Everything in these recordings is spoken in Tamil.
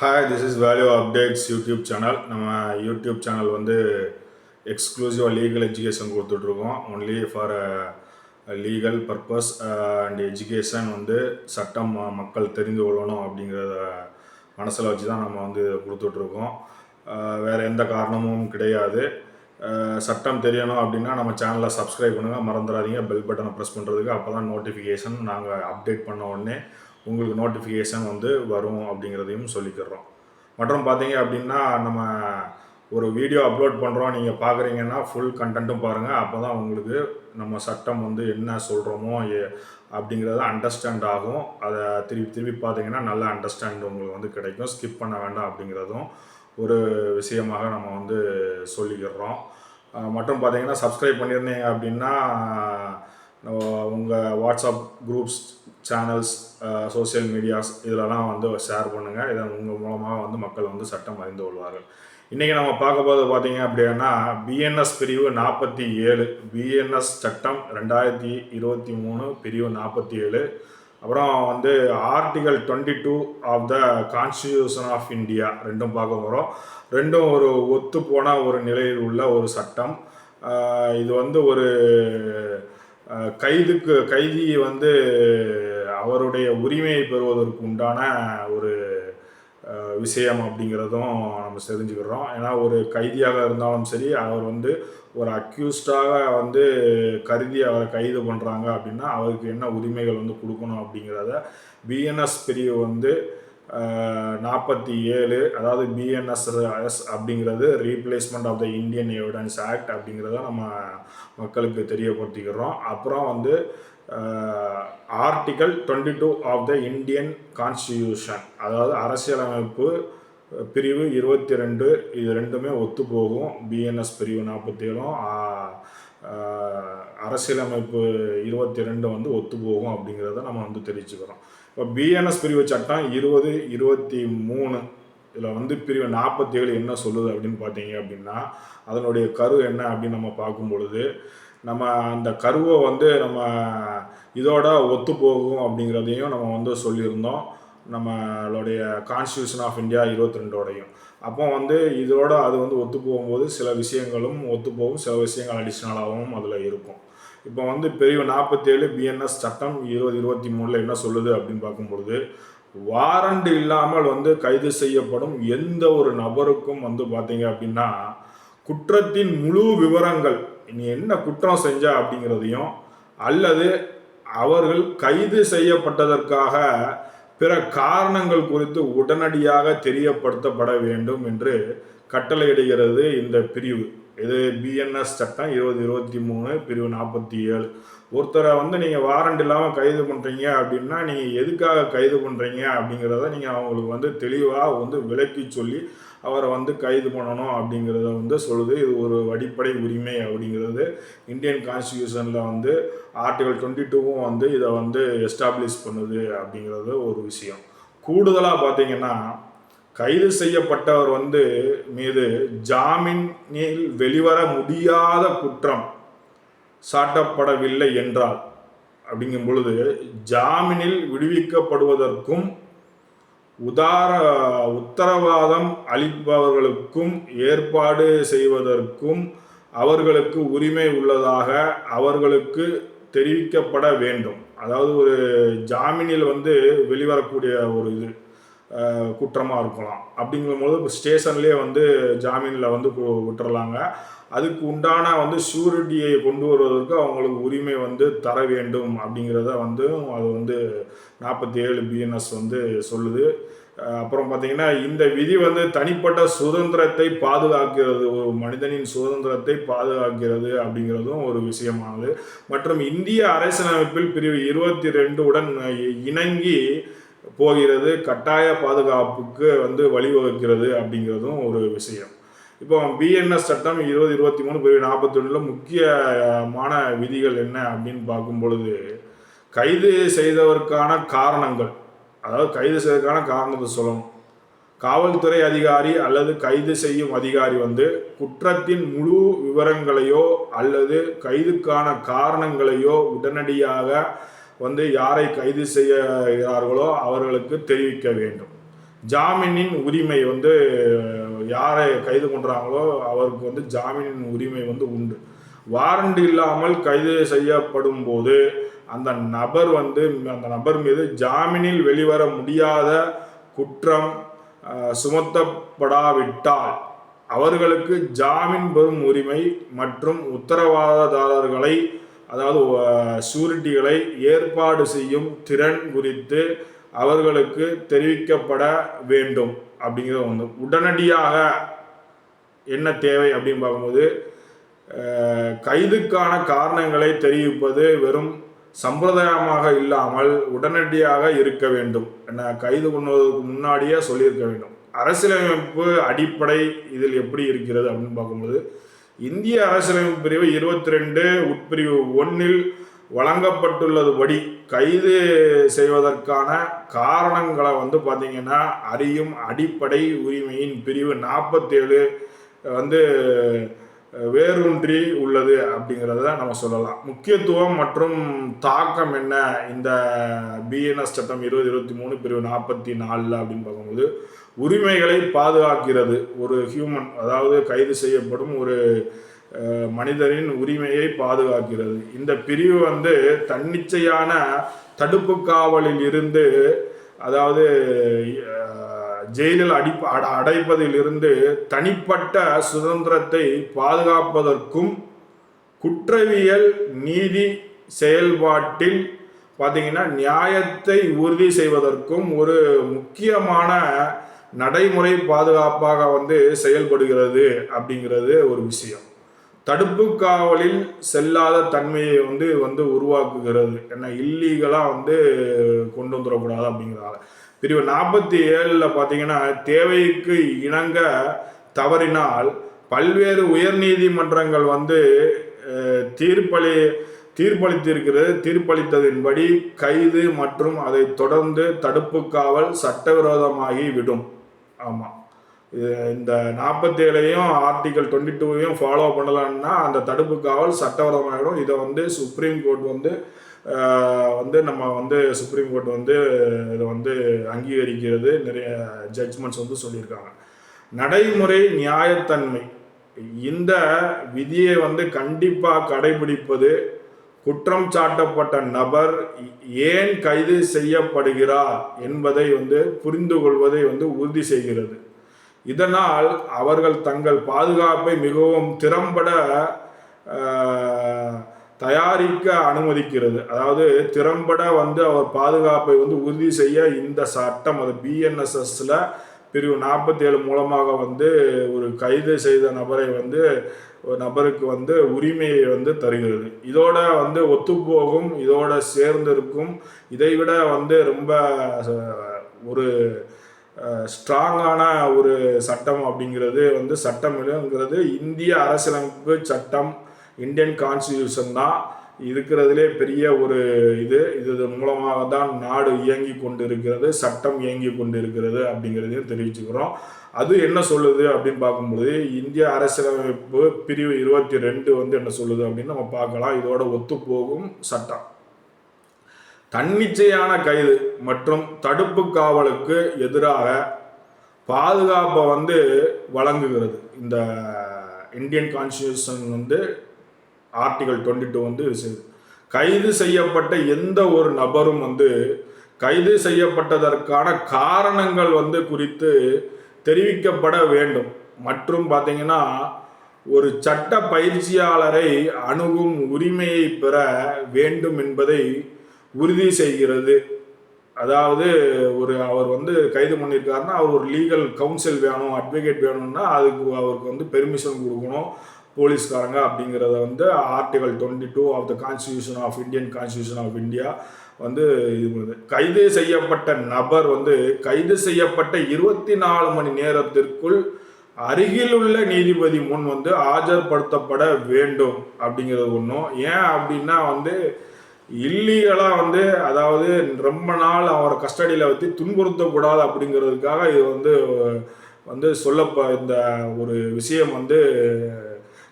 Hi this is value updates YouTube channel நம்ம யூடியூப் சேனல் வந்து எக்ஸ்க்ளூசிவாக லீகல் எஜுகேஷன் கொடுத்துட்ருக்கோம். Only for legal purpose and education வந்து சட்டம் uh, மக்கள் தெரிந்து கொள்ளணும் அப்படிங்கிறத மனசில் வச்சு தான் நம்ம வந்து கொடுத்துட்ருக்கோம். Uh, வேறு எந்த காரணமும் கிடையாது. Uh, சட்டம் தெரியணும் அப்படின்னா நம்ம சேனலை சப்ஸ்கிரைப் பண்ணுங்கள் மறந்துடாதீங்க. பெல் பட்டனை ப்ரெஸ் பண்ணுறதுக்கு அப்போ தான் நோட்டிஃபிகேஷன் நாங்கள் அப்டேட் பண்ண உடனே உங்களுக்கு நோட்டிஃபிகேஷன் வந்து வரும் அப்படிங்கிறதையும் சொல்லிக்கிறோம். மற்றும் பார்த்தீங்க அப்படின்னா நம்ம ஒரு வீடியோ அப்லோட் பண்ணுறோம் நீங்கள் பார்க்குறீங்கன்னா ஃபுல் கண்டென்ட்டும் பாருங்கள் அப்போ தான் உங்களுக்கு நம்ம சட்டம் வந்து என்ன சொல்கிறோமோ அப்படிங்கிறத அண்டர்ஸ்டாண்ட் ஆகும். அதை திருப்பி திருப்பி பார்த்தீங்கன்னா நல்ல அண்டர்ஸ்டாண்ட் உங்களுக்கு வந்து கிடைக்கும். ஸ்கிப் பண்ண வேண்டாம் அப்படிங்கிறதும் ஒரு விஷயமாக நம்ம வந்து சொல்லிக்கிறோம். மற்றும் பார்த்தீங்கன்னா சப்ஸ்கிரைப் பண்ணியிருந்தீங்க அப்படின்னா உங்கள் WhatsApp groups channels social medias இதிலலாம் வந்து ஷேர் பண்ணுங்கள் இதன் உங்கள் மூலமாக வந்து மக்கள் வந்து சட்டம் அறிந்து கொள்வார்கள். இன்றைக்கி நம்ம பார்க்க போது பார்த்தீங்க அப்படின்னா பிஎன்எஸ் பிரிவு நாற்பத்தி ஏழு பிஎன்எஸ் சட்டம் ரெண்டாயிரத்தி இருபத்தி மூணு பிரிவு நாற்பத்தி ஏழு. அப்புறம் வந்து article twenty two of the constitution of India ரெண்டும் பார்க்க போகிறோம் ரெண்டும் ஒரு ஒத்து போன ஒரு நிலையில் உள்ள ஒரு சட்டம். இது வந்து ஒரு கைதுக்கு கைதி வந்து அவருடைய உரிமையை பெறுவதற்கு உண்டான ஒரு விஷயம் அப்படிங்கிறதும் நம்ம தெரிஞ்சுக்கிறோம். ஏன்னா ஒரு கைதியாக இருந்தாலும் சரி அவர் வந்து ஒரு அக்யூஸ்டாக வந்து கருதி அவரை கைது பண்ணுறாங்க அப்படின்னா அவருக்கு என்ன உரிமைகள் வந்து கொடுக்கணும் அப்படிங்கிறத பிஎன்எஸ் பிரிவு வந்து நாற்பத்தி ஏழு அதாவது பிஎன்எஸ்எஸ் அப்படிங்கிறது replacement of the Indian evidence act அப்படிங்கிறத நம்ம மக்களுக்கு தெரியப்படுத்திக்கிறோம். அப்புறம் வந்து article twenty two of the Indian constitution அதாவது அரசியலமைப்பு பிரிவு இருபத்தி ரெண்டு இது ரெண்டுமே ஒத்து போகும் பிஎன்எஸ் பிரிவு நாற்பத்தேழும் அரசியலமைப்பு இருபத்தி ரெண்டு வந்து ஒத்து போகும் அப்படிங்கிறத நம்ம வந்து தெரிவிச்சுக்கிறோம் இப்போ பிஎன்எஸ் பிரிவு சட்டம் இருபது இருபத்தி மூணு இதில் வந்து பிரிவு நாற்பத்தி ஏழு என்ன சொல்லுது அப்படின்னு பார்த்தீங்க அப்படின்னா அதனுடைய கரு என்ன அப்படின்னு நம்ம பார்க்கும் பொழுது நம்ம அந்த கருவை வந்து நம்ம இதோட ஒத்து போகும் அப்படிங்கிறதையும் நம்ம வந்து சொல்லியிருந்தோம். நம்மளுடைய கான்ஸ்டியூஷன் ஆஃப் இந்தியா இருபத்தி ரெண்டோடையும் அப்போ வந்து இதோட அது வந்து ஒத்து போகும்போது சில விஷயங்களும் ஒத்து போகும் சில விஷயங்கள் அடிஷ்னலாகவும் அதில் இருக்கும். இப்போ வந்து பிரிவு நாற்பத்தேழு பிஎன்எஸ் சட்டம் இருபது இருபத்தி மூணில் என்ன சொல்லுது அப்படின்னு பார்க்கும்பொழுது வாரண்ட் இல்லாமல் வந்து கைது செய்யப்படும் எந்த ஒரு நபருக்கும் வந்து பார்த்தீங்க அப்படின்னா குற்றத்தின் முழு விவரங்கள் நீ என்ன குற்றம் செஞ்ச அப்படிங்கிறதையும் அல்லது அவர்கள் கைது செய்யப்பட்டதற்காக பிற காரணங்கள் குறித்து உடனடியாக தெரியப்படுத்தப்பட வேண்டும் என்று கட்டளையிடுகிறது இந்த பிரிவு. இது பிஎன்எஸ் சட்டம் இருபது இருபத்தி மூணு பிரிவு நாற்பத்தி ஏழு. ஒருத்தரை வந்து நீங்கள் வாரண்ட் இல்லாமல் கைது பண்ணுறீங்க அப்படின்னா நீங்கள் எதுக்காக கைது பண்ணுறீங்க அப்படிங்கிறத நீங்கள் அவங்களுக்கு வந்து தெளிவாக வந்து விளக்கி சொல்லி அவரை வந்து கைது பண்ணணும் அப்படிங்கிறத வந்து சொல்லுது. இது ஒரு அடிப்படை உரிமை அப்படிங்கிறது. இந்தியன் கான்ஸ்டியூஷனில் வந்து ஆர்டிகல் டுவெண்ட்டி டூவும் வந்து இதை வந்து எஸ்டாப்ளிஷ் பண்ணுது அப்படிங்கிறது ஒரு விஷயம். கூடுதலாக பார்த்தீங்கன்னா கைது செய்யப்பட்டவர் வந்து மீது ஜாமீனில் வெளிவர முடியாத குற்றம் சாட்டப்படவில்லை என்றால் அப்படிங்கும் பொழுது ஜாமீனில் விடுவிக்கப்படுவதற்கும் உதார உத்தரவாதம் அளிப்பவர்களுக்கும் ஏற்பாடு செய்வதற்கும் அவர்களுக்கு உரிமை உள்ளதாக அவர்களுக்கு தெரிவிக்கப்பட வேண்டும். அதாவது ஒரு ஜாமீனில் வந்து வெளிவரக்கூடிய ஒரு இது குற்றமாக இருக்கலாம். அப்படிங்கும்போது இப்போ ஸ்டேஷன்லேயே வந்து ஜாமீனில் வந்து விட்டுறலாங்க. அதுக்கு உண்டான வந்து ஷூரிட்டியை கொண்டு வருவதற்கு அவங்களுக்கு உரிமை வந்து தர வேண்டும் அப்படிங்கிறத வந்து அது வந்து நாற்பத்தி ஏழு பிஎன்எஸ் வந்து சொல்லுது. அப்புறம் பார்த்தீங்கன்னா இந்த விதி வந்து தனிப்பட்ட சுதந்திரத்தை பாதுகாக்கிறது ஒரு மனிதனின் சுதந்திரத்தை பாதுகாக்கிறது அப்படிங்கிறதும் ஒரு விஷயமானது. மற்றும் இந்திய அரசியலமைப்பில் பிரிவு இருபத்தி ரெண்டு உடன் இணங்கி போகிறது கட்டாய பாதுகாப்புக்கு வந்து வழிவகுக்கிறது அப்படிங்கிறதும் ஒரு விஷயம். இப்போ பிஎன்எஸ் சட்டம் இருபது இருபத்தி மூணு பிரிவு நாற்பத்தி ஒன்றில் முக்கியமான விதிகள் என்ன அப்படின்னு பார்க்கும் பொழுது கைது செய்தவருக்கான காரணங்கள். அதாவது கைது செய்ததற்கான காரணத்தை சொல்லணும். காவல்துறை அதிகாரி அல்லது கைது செய்யும் அதிகாரி வந்து குற்றத்தின் முழு விவரங்களையோ அல்லது கைதுக்கான காரணங்களையோ உடனடியாக வந்து யாரை கைது செய்கிறார்களோ அவர்களுக்கு தெரிவிக்க வேண்டும். ஜாமீனின் உரிமை வந்து யாரை கைது பண்ணுறாங்களோ அவருக்கு வந்து ஜாமீனின் உரிமை வந்து உண்டு. வாரண்ட் இல்லாமல் கைது செய்யப்படும் போது அந்த நபர் வந்து அந்த நபர் மீது ஜாமீனில் வெளிவர முடியாத குற்றம் சுமத்தப்படாவிட்டால் அவர்களுக்கு ஜாமீன் பெறும் உரிமை மற்றும் உத்தரவாததாரர்களை அதாவது சூரிட்டிகளை ஏற்பாடு செய்யும் திறன் குறித்து அவர்களுக்கு தெரிவிக்கப்பட வேண்டும் அப்படிங்கிறது ஒன்று. உடனடியாக என்ன தேவை அப்படின்னு பார்க்கும்போது கைதுக்கான காரணங்களை தெரிவிப்பது வெறும் சம்பிரதாயமாக இல்லாமல் உடனடியாக இருக்க வேண்டும் என்ன கைது பண்ணுவதற்கு முன்னாடியே சொல்லியிருக்க வேண்டும். அரசியலமைப்பு அடிப்படை இதில் எப்படி இருக்கிறது அப்படின்னு பார்க்கும்போது இந்திய அரசியலமைப்பு பிரிவு இருபத்தி ரெண்டு உட்பிரிவு ஒன்றில் வழங்கப்பட்டுள்ளதுபடி கைது செய்வதற்கான காரணங்களை வந்து பார்த்தீங்கன்னா அறியும் அடிப்படை உரிமையின் பிரிவு நாற்பத்தேழு வந்து வேரூன்றி உள்ளது அப்படிங்கிறத நம்ம சொல்லலாம். முக்கியத்துவம் மற்றும் தாக்கம் என்ன? இந்த பிஎன்எஸ் சட்டம் இருபது இருபத்தி மூணு பிரிவு நாற்பத்தி நாலில் அப்படின்னு பார்க்கும்போது உரிமைகளை பாதுகாக்கிறது. ஒரு ஹியூமன் அதாவது கைது செய்யப்படும் ஒரு மனிதரின் உரிமையை பாதுகாக்கிறது. இந்த பிரிவு வந்து தன்னிச்சையான தடுப்பு காவலில் இருந்து அதாவது ஜெயிலில் அடி அடைப்பதிலிருந்து தனிப்பட்ட சுதந்திரத்தை பாதுகாப்பதற்கும் குற்றவியல் நீதி செயல்பாட்டில் பார்த்தீங்கன்னா நியாயத்தை உறுதி செய்வதற்கும் ஒரு முக்கியமான நடைமுறை பாதுகாப்பாக வந்து செயல்படுகிறது அப்படிங்கிறது ஒரு விஷயம். தடுப்பு காவலில் செல்லாத தன்மையை வந்து வந்து உருவாக்குகிறது. என்ன இல்லீகலாக வந்து கொண்டு வந்துடக்கூடாது அப்படிங்கிறதால. பிரிவு நாற்பத்தி ஏழில் பார்த்தீங்கன்னா தேவைக்கு இணங்க தவறினால் பல்வேறு உயர்நீதிமன்றங்கள் வந்து தீர்ப்பளி தீர்ப்பளித்திருக்கிறது. தீர்ப்பளித்ததின்படி கைது மற்றும் அதை தொடர்ந்து தடுப்பு காவல் சட்டவிரோதமாகி விடும். ஆமாம் இது இந்த நாற்பத்தேழையும் ஆர்டிகல் டுவெண்ட்டி டூவையும் ஃபாலோ பண்ணலான்னா அந்த தடுப்பு காவல் சட்டவிரோதமாகிடும் இதை வந்து சுப்ரீம் கோர்ட் வந்து வந்து நம்ம வந்து சுப்ரீம் கோர்ட் வந்து இதை வந்து அங்கீகரிக்கிறது. நிறைய ஜட்ஜ்மெண்ட்ஸ் வந்து சொல்லியிருக்காங்க. நடைமுறை நியாயத்தன்மை. இந்த விதியை வந்து கண்டிப்பாக கடைபிடிப்பது குற்றம் சாட்டப்பட்ட நபர் ஏன் கைது செய்யப்படுகிறார் என்பதை வந்து புரிந்து கொள்வதை வந்து உறுதி செய்கிறது. இதனால் அவர்கள் தங்கள் பாதுகாப்பை மிகவும் திறம்பட தயாரிக்க அனுமதிக்கிறது. அதாவது திறம்பட வந்து அவர் பாதுகாப்பை வந்து உறுதி செய்ய இந்த சட்டம் அது பிஎன்எஸ்எஸ்ல பிரிவு நாற்பத்தி ஏழு மூலமாக வந்து ஒரு கைது செய்த நபரை வந்து ஒரு நபருக்கு வந்து உரிமையை வந்து தருகிறது. இதோட வந்து ஒத்துப்போகும் இதோட சேர்ந்திருக்கும். இதைவிட வந்து ரொம்ப ஒரு ஸ்ட்ராங்கான ஒரு சட்டம் அப்படிங்கிறது வந்து சட்டம் இல்லைங்கிறது இந்திய அரசியலமைப்பு சட்டம் இந்தியன் கான்ஸ்டியூஷன் தான் இருக்கிறதுலே பெரிய ஒரு இது. இது மூலமாக தான் நாடு இயங்கி கொண்டு இருக்கிறது சட்டம் இயங்கி கொண்டு இருக்கிறது அப்படிங்கிறதையும் தெரிவிச்சுக்கிறோம். அது என்ன சொல்லுது அப்படின்னு பார்க்கும்பொழுது இந்திய அரசியலமைப்பு பிரிவு இருபத்தி ரெண்டு வந்து என்ன சொல்லுது அப்படின்னு நம்ம பார்க்கலாம். இதோட ஒத்துப்போகும் சட்டம். தன்னிச்சையான கைது மற்றும் தடுப்பு காவலுக்கு எதிராக பாதுகாப்பை வந்து வழங்குகிறது. இந்த இந்தியன் கான்ஸ்டியூஷன் வந்து ஆர்டிகல் டுவெண்ட்டி டூ வந்து கைது செய்யப்பட்ட எந்த ஒரு நபரும் வந்து கைது செய்யப்பட்டதற்கான காரணங்கள் வந்து குறித்து தெரிவிக்கப்பட வேண்டும். மற்றும் பார்த்தீங்கன்னா ஒரு சட்ட பயிற்சியாளரை அணுகும் உரிமையை பெற வேண்டும் என்பதை உறுதி செய்கிறது. அதாவது ஒரு அவர் வந்து கைது பண்ணியிருக்காருன்னா அவர் ஒரு லீகல் கவுன்சில் வேணும் அட்வொகேட் வேணும்னா அதுக்கு அவருக்கு வந்து பெர்மிஷன் கொடுக்கணும். போலீஸ்காரங்க அப்படிங்கிறத வந்து article twenty two of the constitution of Indian constitution of India வந்து இது பண்ணுது. கைது செய்யப்பட்ட நபர் வந்து கைது செய்யப்பட்ட இருபத்தி நாலு மணி நேரத்திற்குள் அருகிலுள்ள நீதிபதி முன் வந்து ஆஜர்படுத்தப்பட வேண்டும் அப்படிங்கிறது ஒன்றும் ஏன் அப்படின்னா வந்து இல்லீகலாக வந்து அதாவது ரொம்ப நாள் அவரை கஸ்டடியில் வச்சு துன்புறுத்தக்கூடாது அப்படிங்கிறதுக்காக இது வந்து வந்து சொல்லப்ப இந்த ஒரு விஷயம் வந்து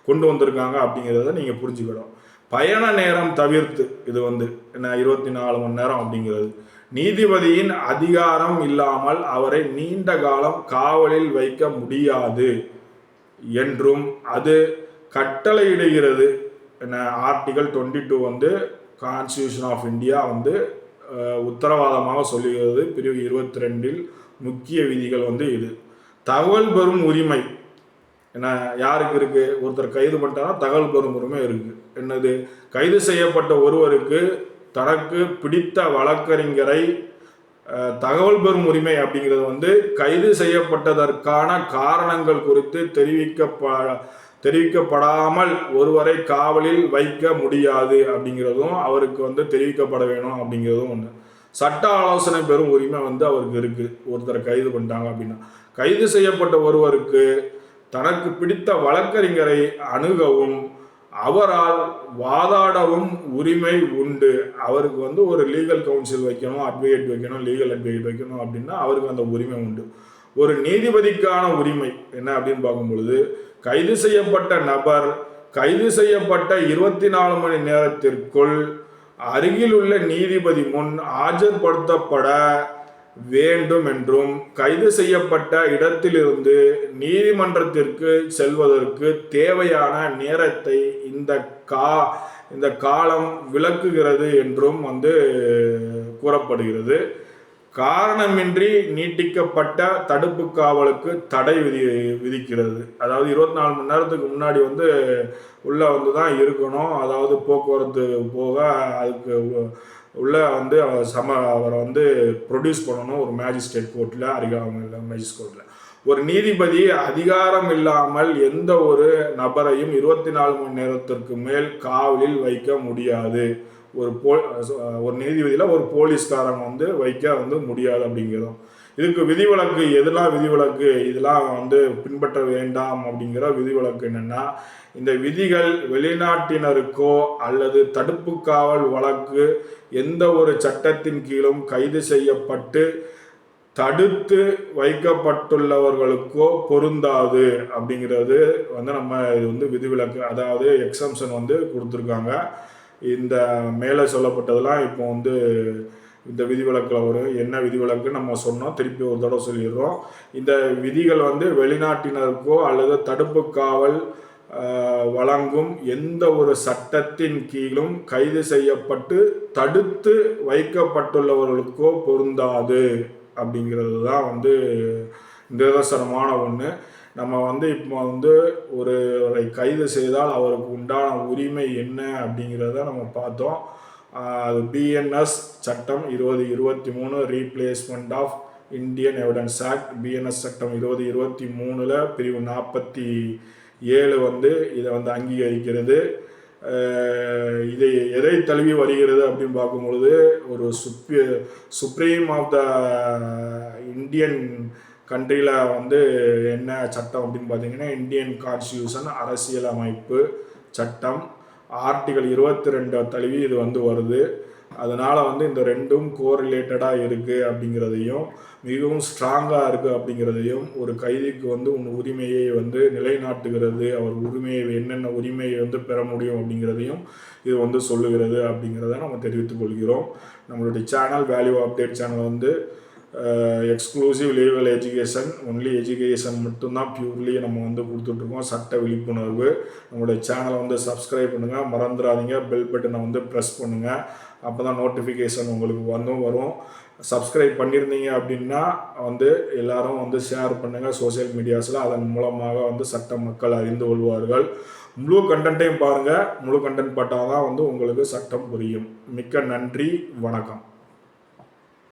கொண்டு வந்திருக்காங்க அப்படிங்கிறத நீங்கள் புரிஞ்சுக்கணும். பயண நேரம் தவிர்த்து இது வந்து என்ன இருபத்தி நாலு மணி நேரம் அப்படிங்கிறது. நீதிபதியின் அதிகாரம் இல்லாமல் அவரை நீண்ட காலம் காவலில் வைக்க முடியாது என்றும் அது கட்டளையிடுகிறது. என்ன ஆர்டிகல் டுவெண்ட்டி டூ வந்து கான்ஸ்டியூஷன் ஆஃப் இந்தியா வந்து உத்தரவாதமாக சொல்லுகிறது. பிரிவு இருபத்தி ரெண்டில் முக்கிய விதிகள் வந்து இது. தகவல் பெறும் உரிமை என்ன யாருக்கு இருக்கு? ஒருத்தர் கைது பண்ணிட்டாங்கன்னா தகவல் பெறும் உரிமை இருக்கு. என்னது? கைது செய்யப்பட்ட ஒருவருக்கு தனக்கு பிடித்த வழக்கறிஞரை தகவல் பெறும் உரிமை அப்படிங்கிறது வந்து கைது செய்யப்பட்டதற்கான காரணங்கள் குறித்து தெரிவிக்கப்ப தெரிவிக்கப்படாமல் ஒருவரை காவலில் வைக்க முடியாது அப்படிங்கிறதும் அவருக்கு வந்து தெரிவிக்கப்பட வேணும் அப்படிங்கிறதும் ஒன்று சட்ட ஆலோசனை பெறும் உரிமை வந்து அவருக்கு இருக்குது ஒருத்தரை கைது பண்ணிட்டாங்க அப்படின்னா. கைது செய்யப்பட்ட ஒருவருக்கு தனக்கு பிடித்த வழக்கறிஞரை அணுகவும் அவரால் வாதாடவும் உரிமை உண்டு. அவருக்கு வந்து ஒரு லீகல் கவுன்சில் வைக்கணும் அட்வொகேட் வைக்கணும் லீகல் அட்வொகேட் வைக்கணும் அப்படின்னா அவருக்கு அந்த உரிமை உண்டு. ஒரு நீதிபதிக்கான உரிமை என்ன அப்படின்னு பார்க்கும் பொழுது கைது செய்யப்பட்ட நபர் கைது செய்யப்பட்ட இருபத்தி நாலு மணி நேரத்திற்குள் அருகிலுள்ள நீதிபதி முன் ஆஜர்படுத்தப்பட வேண்டும் என்றும் கைது செய்யப்பட்ட இடத்திலிருந்து நீதிமன்றத்திற்கு செல்வதற்கு தேவையான நேரத்தை இந்த கா இந்த காலம் விளக்குகிறது என்றும் வந்து கூறப்படுகிறது. காரணமின்றி நீட்டிக்கப்பட்ட தடுப்பு காவலுக்கு தடை விதி விதிக்கிறது. அதாவது இருபத்தி நாலு மணி நேரத்துக்கு முன்னாடி வந்து உள்ளே வந்து தான் இருக்கணும். அதாவது போக்குவரத்து போக அதுக்கு உள்ள வந்து அவர் சம அவரை வந்து ப்ரொடியூஸ் பண்ணணும் ஒரு மேஜிஸ்ட்ரேட் கோர்ட்டில் அருகாமையில் மேஜிஸ்ட்ரேட்டில் ஒரு நீதிபதி அதிகாரம் இல்லாமல் எந்த ஒரு நபரையும் இருபத்தி நாலு மணி நேரத்திற்கு மேல் காவலில் வைக்க முடியாது. ஒரு போ ஒரு நீதிபதியில் ஒரு போலீஸ்காரன் வந்து வைக்க வந்து முடியாது அப்படிங்கிறதும் இதுக்கு விதிவிலக்கு எதெல்லாம் விதிவிலக்கு இதெல்லாம் வந்து பின்பற்ற வேண்டாம் அப்படிங்கிற விதிவிலக்கு என்னென்னா இந்த விதிகள் வெளிநாட்டினருக்கோ அல்லது தடுப்பு காவல் வழக்கு எந்த ஒரு சட்டத்தின் கீழும் கைது செய்யப்பட்டு தடுத்து வைக்கப்பட்டுள்ளவர்களுக்கோ பொருந்தாது அப்படிங்கிறது வந்து நம்ம இது வந்து விதிவிலக்கு. அதாவது எக்ஸம்ஷன் வந்து கொடுத்துருக்காங்க. இந்த மேலே சொல்லப்பட்டதெல்லாம் இப்போ வந்து இந்த விதிவிலக்கில் வரும் என்ன விதிவிலக்கு நம்ம சொன்னோம் திருப்பி ஒரு தடவை சொல்லிடுறோம். இந்த விதிகள் வந்து வெளிநாட்டினருக்கோ அல்லது தடுப்பு காவல் வழங்கும் எந்த ஒரு சட்டத்தின் கீழும் கைது செய்யப்பட்டு தடுத்து வைக்கப்பட்டுள்ளவர்களுக்கோ பொருந்தாது. அப்படிங்கிறது தான் வந்து நிதர்சனமான ஒன்று நம்ம வந்து இப்போ வந்து ஒருவரை கைது செய்தால் அவருக்கு உண்டான உரிமை என்ன அப்படிங்கிறத நம்ம பார்த்தோம். பிஎன்எஸ் சட்டம் இருபது இருபத்தி மூணு replacement of Indian evidence act BNS சட்டம் இருபது இருபத்தி மூணில் பிரிவு நாற்பத்தி ஏழு வந்து இதை வந்து அங்கீகரிக்கிறது. இதை எதை தழுவி வருகிறது அப்படின்னு பார்க்கும்பொழுது ஒரு சுப்ரி சுப்ரீம் ஆஃப் த இந்தியன் கண்ட்ரியில் வந்து என்ன சட்டம் அப்படின்னு பார்த்தீங்கன்னா இந்தியன் கான்ஸ்டியூஷன் அரசியல் அமைப்பு சட்டம். ஆர்டிகல் இருபத்தி ரெண்டை தழுவி இது வந்து வருது. அதனால் வந்து இந்த ரெண்டும் கோரிலேட்டடாக இருக்குது அப்படிங்கிறதையும் மிகவும் ஸ்ட்ராங்காக இருக்குது அப்படிங்கிறதையும் ஒரு கைதிக்கு வந்து உன் உரிமையை வந்து நிலைநாட்டுகிறது அவர் உரிமையை என்னென்ன உரிமையை வந்து பெற முடியும் அப்படிங்கிறதையும் இது வந்து சொல்லுகிறது அப்படிங்கிறத நம்ம தெரிவித்துக் கொள்கிறோம். நம்மளுடைய சேனல் வேல்யூ அப்டேட் சேனல் வந்து exclusive legal education only education மட்டும்தான் பியூர்லி நம்ம வந்து கொடுத்துட்ருக்கோம். சட்ட விழிப்புணர்வு. நம்மளுடைய சேனலை வந்து சப்ஸ்கிரைப் பண்ணுங்கள் மறந்துடாதீங்க. பெல் பட்டனை வந்து ப்ரெஸ் பண்ணுங்கள் அப்போ தான் நோட்டிஃபிகேஷன் உங்களுக்கு வந்தும் வரும். சப்ஸ்கிரைப் பண்ணியிருந்தீங்க அப்படின்னா வந்து எல்லாரும் வந்து ஷேர் பண்ணுங்கள் சோஷியல் மீடியாஸில் அதன் மூலமாக வந்து சட்ட மக்கள் அறிந்து கொள்வார்கள். முழு கண்டென்ட்டையும் பாருங்கள் முழு கண்டென்ட் பட்டால் தான் வந்து உங்களுக்கு சட்டம் புரியும். மிக்க நன்றி. வணக்கம்.